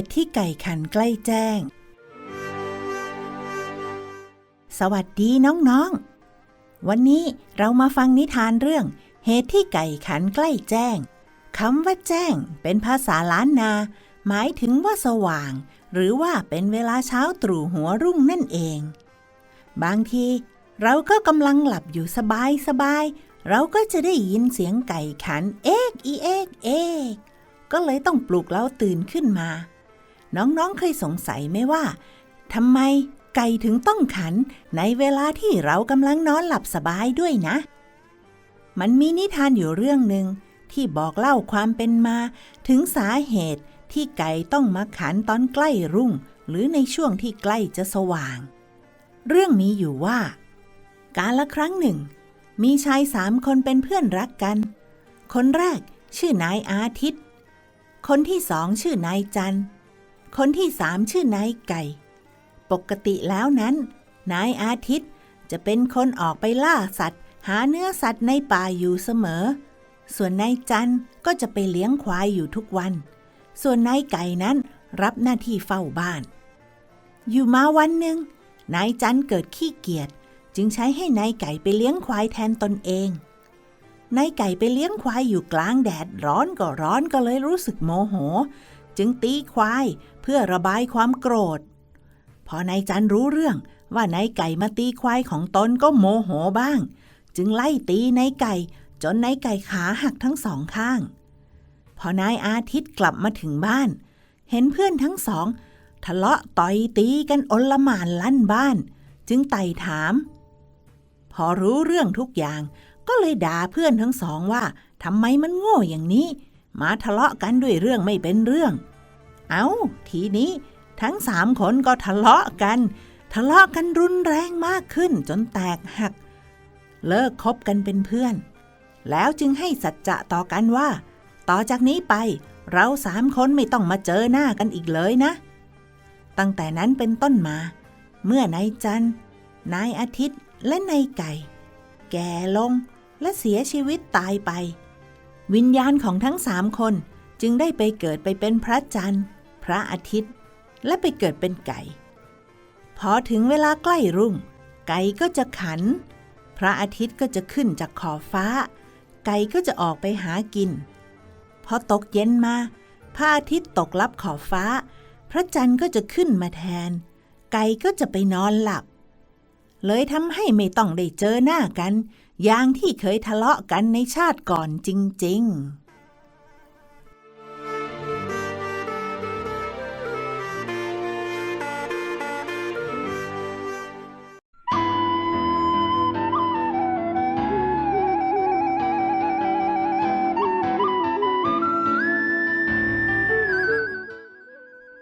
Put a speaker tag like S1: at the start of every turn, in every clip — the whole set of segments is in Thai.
S1: ตุที่ไก่ขันใกล้แจ้ง สวัสดีน้องๆ วันนี้เรามาฟังนิทานเรื่อง เหตุที่ไก่ขันใกล้แจ้งคำว่าแจ้ง เป็นภาษาล้านนา หมายถึงว่าสว่าง หรือว่าเป็นเวลาเช้าตรู่หัวรุ่งนั่นเอง บางที เราก็กำลังหลับอยู่สบายสบายเราก็จะได้ยินเสียงไก่ขัน เอกอีเอกเอกก็เลยต้องปลุกเราตื่นขึ้นมา น้องๆเคยสงสัยไหมว่าทำไมไก่ถึงต้องขันในเวลาที่เรากำลังนอนหลับสบายด้วยนะ มันมีนิทานอยู่เรื่องหนึ่งที่บอกเล่าความเป็นมา ถึงสาเหตุที่ไก่ต้องมาขันตอนใกล้รุ่ง หรือในช่วงที่ใกล้จะสว่าง เรื่องมีอยู่ว่า การละครั้งหนึ่ง มีชายสามคนเป็นเพื่อนรักกัน คนแรกชื่อนายอาทิตย์ คนที่สองชื่อนายจันทร์ คนที่สามชื่อนายไก่ ปกติแล้วนั้น นายอาทิตย์จะเป็นคนออกไปล่าสัตว์ หาเนื้อสัตว์ในป่าอยู่เสมอ ส่วนนายจันทร์ก็จะไปเลี้ยงควายอยู่ทุกวัน ส่วนนายไก่นั้นรับหน้าที่เฝ้าบ้าน อยู่มาวันหนึ่งนายจันทร์เกิดขี้เกียจจึงใช้ให้นายไก่ไปเลี้ยงควายแทนตนเองนายไก่ไปเลี้ยงควายอยู่กลางแดดร้อนก็ร้อนก็เลยรู้สึกโมโห จึงตีควายเพื่อระบายความโกรธ พอนายจันรู้เรื่องว่านายไก่มาตีควายของตนก็โมโหบ้าง จึงไล่ตีนายไก่จนนายไก่ขาหักทั้งสองข้าง พอนายอาทิตย์กลับมาถึงบ้าน เห็นเพื่อนทั้งสอง ทะเลาะต่อยตีกันอลหม่านลั่นบ้าน จึงไต่ถาม พอรู้เรื่องทุกอย่างก็เลยด่าเพื่อนทั้งสองว่าทำไมมันโง่อย่างนี้ มาทะเลาะกันด้วยเรื่องไม่เป็นเรื่อง เอา้า ทีนี้ทั้งสามคนก็ทะเลาะกัน ทะเลาะกันรุนแรงมากขึ้นจนแตกหัก เลิกคบกันเป็นเพื่อน แล้วจึงให้สัจจะต่อกันว่า ต่อจากนี้ไปเราสามคนไม่ต้องมาเจอหน้ากันอีกเลยนะ ตั้งแต่นั้นเป็นต้นมา เมื่อนายจันนายอาทิตย์และนายไก่ แก่ลงและเสียชีวิตตายไป วิญญาณของทั้งสามคนจึงได้ไปเกิดไปเป็นพระจันทร์ พระอาทิตย์ และไปเกิดเป็นไก่ พอถึงเวลาใกล้รุ่ง ไก่ก็จะขัน พระอาทิตย์ก็จะขึ้นจากขอบฟ้า ไก่ก็จะออกไปหากิน พอตกเย็นมา พระอาทิตย์ตกลับขอบฟ้า พระจันทร์ก็จะขึ้นมาแทน ไก่ก็จะไปนอนหลับ เลยทำให้ไม่ต้องได้เจอหน้ากัน อย่างที่เคยทะเลาะกันในชาติก่อนจริง ๆ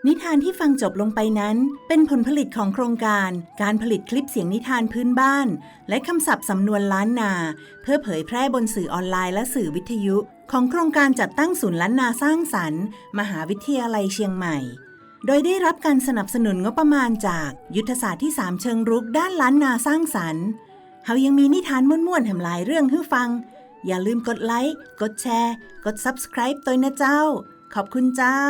S1: นิทานที่ฟังจบลงไปนั้น เป็นผลผลิตของโครงการ การผลิตคลิปเสียงนิทานพื้นบ้าน และคำศัพท์สำนวนล้านนา เพื่อเผยแพร่บนสื่อออนไลน์และสื่อวิทยุ ของโครงการจัดตั้งศูนย์ล้านนาสร้างสรรค์ มหาวิทยาลัยเชียงใหม่ โดยได้รับการสนับสนุนงบประมาณจากยุทธศาสตร์ที่ 3 เชิงรุกด้านล้านนาสร้างสรรค์เฮายังมีนิทานม่วนๆแถมหลายเรื่องให้ฟัง อย่าลืมกดไลค์กดแชร์ กด subscribe ตัวนะเจ้า ขอบคุณเจ้า